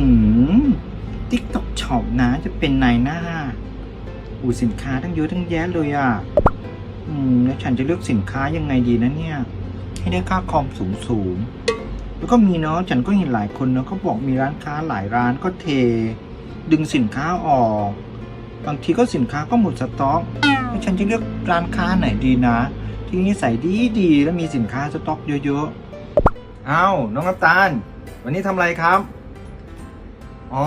หืมติ๊กต็อกช็อปนะ จะเป็นนายหน้า อูสินค้าตั้งเยอะตั้งแยะเลยอะ อืม แล้วฉันจะเลือกสินค้ายังไงดีนะเนี่ย ให้ได้ค่าคอมสูงสูงๆแล้วก็มีเนาะ ฉันก็เห็นหลายคนเนาะเขาบอกมีร้านค้าหลายร้านก็เท ดึงสินค้าออก บางทีก็สินค้าก็หมดสต็อกแล้วฉันจะเลือกร้านค้าไหนดีนะ ที่นี่ใส่ดีดีๆแล้วมีสินค้าสต็อกเยอะๆ เอ้าน้องน้ำตาล วันนี้ทำอะไรครับ อ๋อ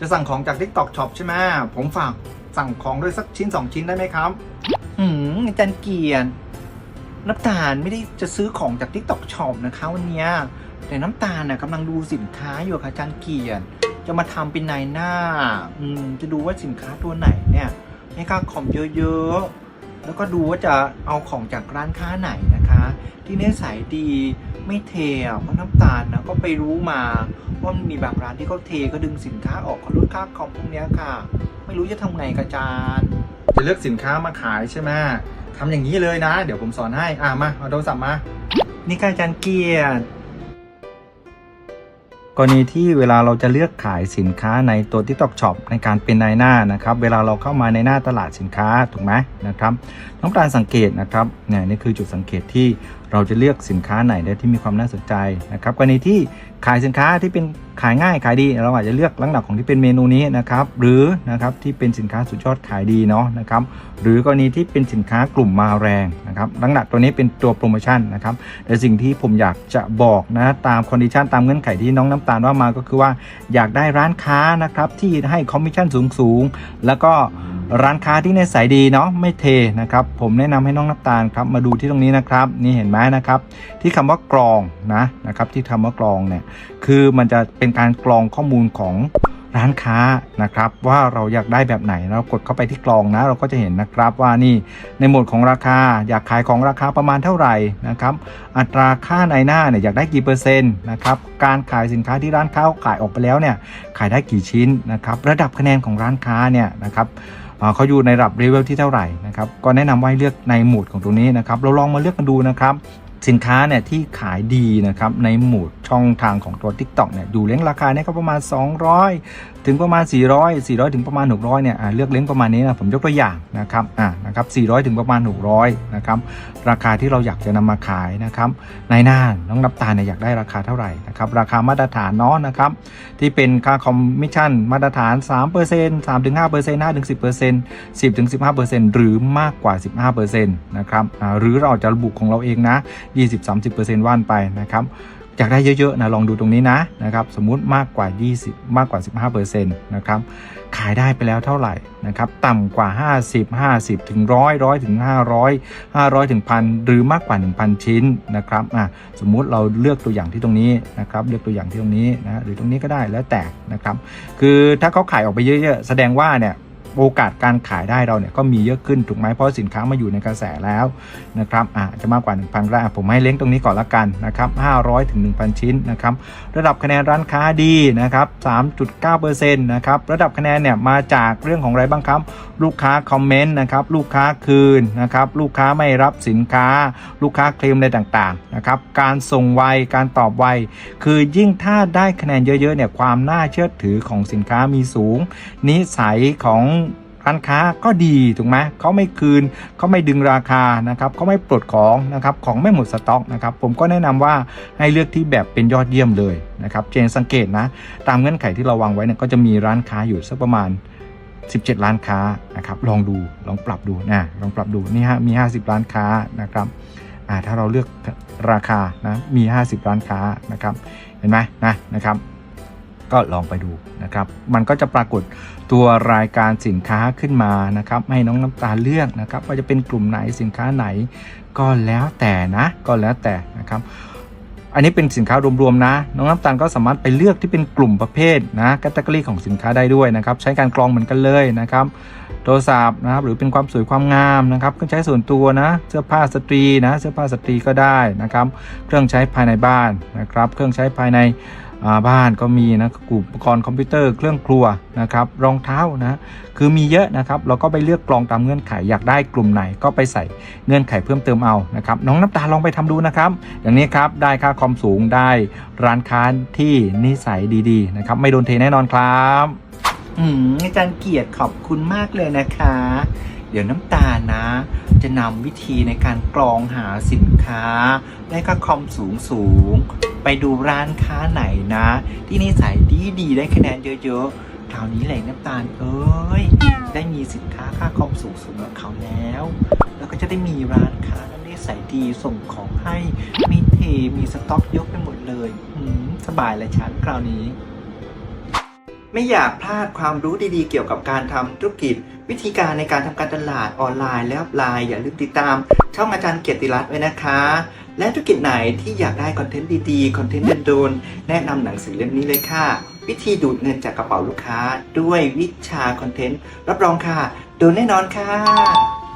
จะสั่งของจาก TikTok Shop ใช่ไหมผมฝากสั่งของด้วยสักชิ้น 2 ชิ้นได้ไหมครับหืมอาจารย์เกียรติน้ำตาลไม่ได้จะซื้อของจาก TikTok Shop นะคะวันเนี้ยแต่น้ำตาลน่ะกำลังดูสินค้าอยู่ค่ะอาจารย์เกียรติจะมาทำเป็นนายหน้า อืม จะดูว่าสินค้าตัวไหนเนี่ยให้ค่าคอมเยอะๆ แล้วก็ดูว่าจะเอาของจากร้านค้าไหนนะ ที่เนื้อสายดีไม่เทอะเพราะน้ำตาลนะก็ไปรู้มาว่ามันมีบางร้านที่เขาเทก็ดึงสินค้าออกเขาลดค่าคอมพวกเนี้ยค่ะ ไม่รู้จะทำไงกับจานจะเลือกสินค้ามาขายใช่ไหมทำอย่างนี้เลยนะ เดี๋ยวผมสอนให้อ่ามาเอาโทรศัพท์มา นี่ค่ะอาจารย์เกียรติ กรณีที่เวลาเราจะเลือกขายสินค้าในตัว TikTok Shop ในการเป็นนายหน้านะครับ เวลาเราเข้ามาในหน้าตลาดสินค้าถูกไหมนะครับน้องปรานสังเกตนะครับเนี่ยนี่คือจุดสังเกตที่ เราจะเลือกสินค้าไหนได้ที่มีความน่าสนใจนะครับกรณีที่ขายสินค้าที่เป็นขายง่ายขายดี เราอาจจะเลือกลักษณะของที่เป็นเมนูนี้นะครับหรือนะครับที่เป็นสินค้าสุดยอดขายดีเนาะนะครับหรือกรณีที่เป็นสินค้ากลุ่มมาแรงนะครับลักษณะตัวนี้เป็นตัวโปรโมชั่นนะครับแต่สิ่งที่ผมอยากจะบอกนะตามคอนดิชันตามเงื่อนไขที่น้องน้ำตาลว่ามาก็คือว่าอยากได้ร้านค้านะครับที่ให้คอมมิชชั่นสูงๆแล้วก็ ร้านค้าที่ในสายดีเนาะไม่เทนะครับ ผมแนะนำให้น้องน้ำตาลครับมาดูที่ตรงนี้นะครับ นี่เห็นไหมนะครับ ที่คำว่ากรองนะนะครับ ที่คำว่ากรองเนี่ยคือมันจะเป็นการกรองข้อมูลของร้านค้านะครับว่าเราอยากได้แบบไหนเรากดเข้าไปที่กรองนะ เราก็จะเห็นนะครับว่านี่ในหมวดของราคาอยากขายของราคาประมาณเท่าไหร่นะครับอัตราค่าในหน้าเนี่ยอยากได้กี่เปอร์เซ็นต์นะครับการขายสินค้าที่ร้านค้าขายออกไปแล้วเนี่ยขายได้กี่ชิ้นนะครับระดับคะแนนของร้านค้าเนี่ยนะครับ เขาอยู่ในระดับเลเวลที่เท่าไหร่นะครับก็แนะนำว่าให้เลือกในหมวดของตรงนี้นะครับเราลองมาเลือกกันดูนะครับสินค้าเนี่ยที่ขายดีนะครับในหมวด ช่องทางของตัว TikTok เนี่ยดูเลนส์ราคาเนี่ยก็ประมาณ 200 ถึงประมาณ 400 400 ถึงประมาณ 600เนี่ยเลือกเลนส์ประมาณนี้นะผมยกตัวอย่างนะครับอ่านะครับ 400 ถึงประมาณ 600 นะครับราคาที่เราอยากจะนำมาขายนะครับในหน้าน้องนับตาเนี่ยอยากได้ราคาเท่าไหร่นะครับราคามาตรฐานเนาะนะครับที่เป็นค่าคอมมิชชั่นมาตรฐาน 3% 3-5% 5-10% 10-15%หรือมากกว่า 15%นะครับอ่าหรือเราจะระบุของเราเองนะ 20-30%ว่านไปนะครับ อยากได้เยอะๆนะลองดูตรงนี้นะนะครับสมมุติมากกว่า 20 มากกว่า 15%นะครับขายได้ไปแล้วเท่าไหร่นะครับต่ำกว่า 50 50 ถึง 100 100 ถึง 500 500 ถึงพันหรือมากกว่า 1,000 ชิ้นนะครับอะสมมุติเราเลือกตัวอย่างที่ตรงนี้นะครับเลือกตัวอย่างที่ตรงนี้นะหรือตรงนี้ก็ได้แล้วแต่นะครับคือถ้าเขาขายออกไปเยอะๆ แสดงว่าเนี่ย โอกาสการขายได้เราเนี่ยก็มีเยอะขึ้นถูกไหมเพราะสินค้ามาอยู่ในกระแสแล้วนะครับอะจะมากกว่า 1,000ก็ได้อ่ผมให้เล้งตรงนี้ก่อนละกันนะครับ500ถึง1,000 ชิ้นนะครับระดับคะแนนร้านค้าดีนะครับ3.9%นะครับระดับคะแนนเนี่ยมาจากเรื่องของอะไรบ้างครับลูกค้าคอมเมนต์นะครับลูกค้าคืนนะครับลูกค้าไม่รับสินค้า ลูกค้าเคลมอะไรต่างๆนะครับการส่งไวการตอบไวคือยิ่งถ้าได้คะแนนเยอะๆเนี่ยความน่าเชื่อถือของสินค้ามีสูง นิสัยของ ร้านค้าก็ดีถูกไหมเขาไม่คืนเขาไม่ดึงราคานะครับเขาไม่ปลดของนะครับของไม่หมดสต็อกนะครับผมก็แนะนำว่าให้เลือกที่แบบเป็นยอดเยี่ยมเลยนะครับเจนสังเกตนะตามเงื่อนไขที่เราวางไว้เนี่ยก็จะมีร้านค้าอยู่สักประมาณ 17ร้านค้านะครับลองดูลองปรับดูนะลองปรับดูนี่ฮะมี 50ร้านค้านะครับอ่าถ้าเราเลือกราคานะมี 50ร้านค้านะครับเห็นไหมนะนะครับ ก็ลองไปดูนะครับ มันก็จะปรากฏตัวรายการสินค้าขึ้นมานะครับ ให้น้องน้ำตาเลือกนะครับ ว่าจะเป็นกลุ่มไหนสินค้าไหน ก็แล้วแต่นะ ก็แล้วแต่นะครับ อันนี้เป็นสินค้ารวมๆนะ น้องน้ำตาลก็สามารถไปเลือกที่เป็นกลุ่มประเภทนะแคตตาล็อของสินค้าได้ด้วยนะครับ ใช้การกรองเหมือนกันเลยนะครับโทรศัพท์นะครับ หรือเป็นความสวยความงามนะครับ เครื่องใช้ส่วนตัวนะ เสื้อผ้าสตรีนะ เสื้อผ้าสตรีก็ได้นะครับ เครื่องใช้ภายในบ้านนะครับ เครื่องใช้ภายใน บ้านก็มีนะอุปกรณ์คอมพิวเตอร์เครื่องครัวนะครับรองเท้านะคือมีเยอะนะครับเราก็ไปเลือกกรองตามเงื่อนไขอยากได้กลุ่มไหนก็ไปใส่เงื่อนไขเพิ่มเติมเอานะครับน้องน้ำตาลองไปทำดูนะครับอย่างนี้ครับได้ค่าคอมสูงได้ร้านค้าที่นิสัยดีๆนะครับไม่โดนเทแน่นอนครับอืมอาจารย์เกียรติขอบคุณมากเลยนะคะ เดี๋ยวน้ำตาลนะ จะนำวิธีในการกรองหาสินค้าและก็คอมสูงสูง ไปดูร้านค้าไหนนะ ที่นิสัยดีดีๆได้คะแนนเยอะๆคราวนี้แหละน้ำตาลเอ้ยได้มีสินค้าค่าคอมสูงสูงๆกับเขาแล้ว แล้วก็จะได้มีร้านค้านั้นนิสัยดีส่งของให้มีเทมีสต็อกยกไปหมดเลยอืมสบายเลยฉันคราวนี้ไม่อยากพลาดความรู้ดีๆ เกี่ยวกับการทำธุรกิจ วิธีการในการทำการตลาดออนไลน์และออฟไลน์ อย่าลืมติดตามช่องอาจารย์เกียรติรัตน์ไว้นะคะ และธุรกิจไหนที่อยากได้คอนเทนต์ดีๆ คอนเทนต์โดนแนะนำหนังสือเล่มนี้เลยค่ะ วิธีดูดเงินจากกระเป๋าลูกค้า ด้วยวิชาคอนเทนต์รับรองค่ะ โดนแน่นอนค่ะ